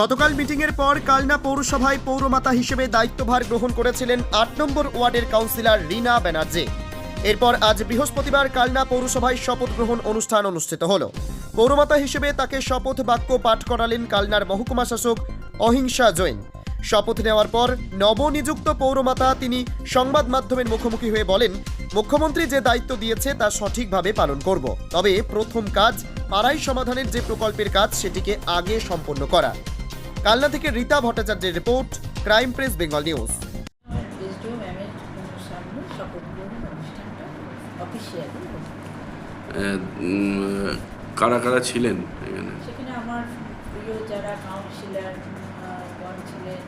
গতকাল মিটিংয়ের পর কালনা পৌরসভায় পৌরমাতা হিসেবে দায়িত্বভার গ্রহণ করেছিলেন আট নম্বর ওয়ার্ডের কাউন্সিলর রীনা ব্যানার্জি। এরপর আজ বৃহস্পতিবার কালনা পৌরসভায় শপথ গ্রহণ অনুষ্ঠান অনুষ্ঠিত হল। পৌরমাতা হিসেবে তাকে শপথ বাক্য পাঠ করালেন কালনার মহকুমা শাসক অহিংসা জৈন। শপথ নেওয়ার পর নবনিযুক্ত পৌরমাতা তিনি সংবাদ মাধ্যমের মুখোমুখি হয়ে বলেন, মুখ্যমন্ত্রী যে দায়িত্ব দিয়েছে তা সঠিকভাবে পালন করব। তবে প্রথম কাজ পাড়াই সমাধানের যে প্রকল্পের কাজ সেটিকে আগে সম্পন্ন করা। কালনা থেকে রীতা ভট্টাচার্যের report crime press Bengal news. কারা কারা ছিলেন এখানে? সেখানে আমার প্রিয় যারা কাউন্সিলর ছিলেন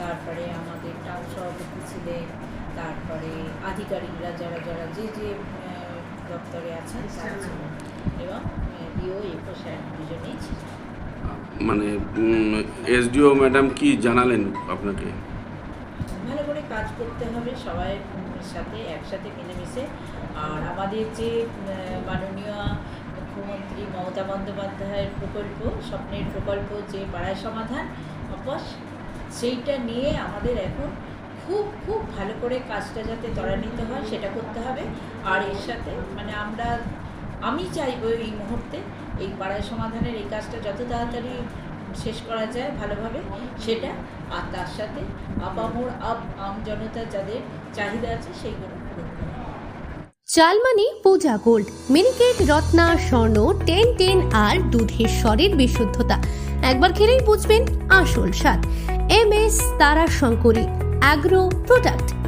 তারপরে আমাদের টাউন সভাপতি ছিলেন তারপরে আধিকারিকরা যারা যারা যে যে দপ্তরে আছেন তারা ছিলেন। এবং বিও এফও স্যার দুজনেই ছিলেন। মানে এসডিও ম্যাডাম কি জানালেন আপনাকে? ভালো করে কাজ করতে হবে, সবাই সাথে একসাথে মিলেমিশে। আর আমাদের যে মাননীয় মুখ্যমন্ত্রী মমতা বন্দ্যোপাধ্যায়ের প্রকল্প, স্বপ্নের প্রকল্প যে পাড়ায় সমাধান, অপস, সেইটা নিয়ে আমাদের এখন খুব খুব ভালো করে কাজটা যাতে ত্বরান্বিত হয়, সেটা করতে হবে। আর এর সাথে মানে আমরা আমি চাইব এই মুহূর্তে এই পাড়ায় সমাধানের এই কাজটা যত তাড়াতাড়ি শেষ করা যায় ভালোভাবে, সেটা আর তার সাথে আপামোর আপ আম জনতা যাদের চাহিদা আছে সেইগুলো চালমানি, Puja gold, Miniket, Ratna, Swarna, ten ten আর দুধের স্বরের বিশুদ্ধতা। একবার খেলেই বুঝবেন আসল স্বাদ। এম এস তারা শঙ্করী অ্যাগ্রো প্রোডাক্ট।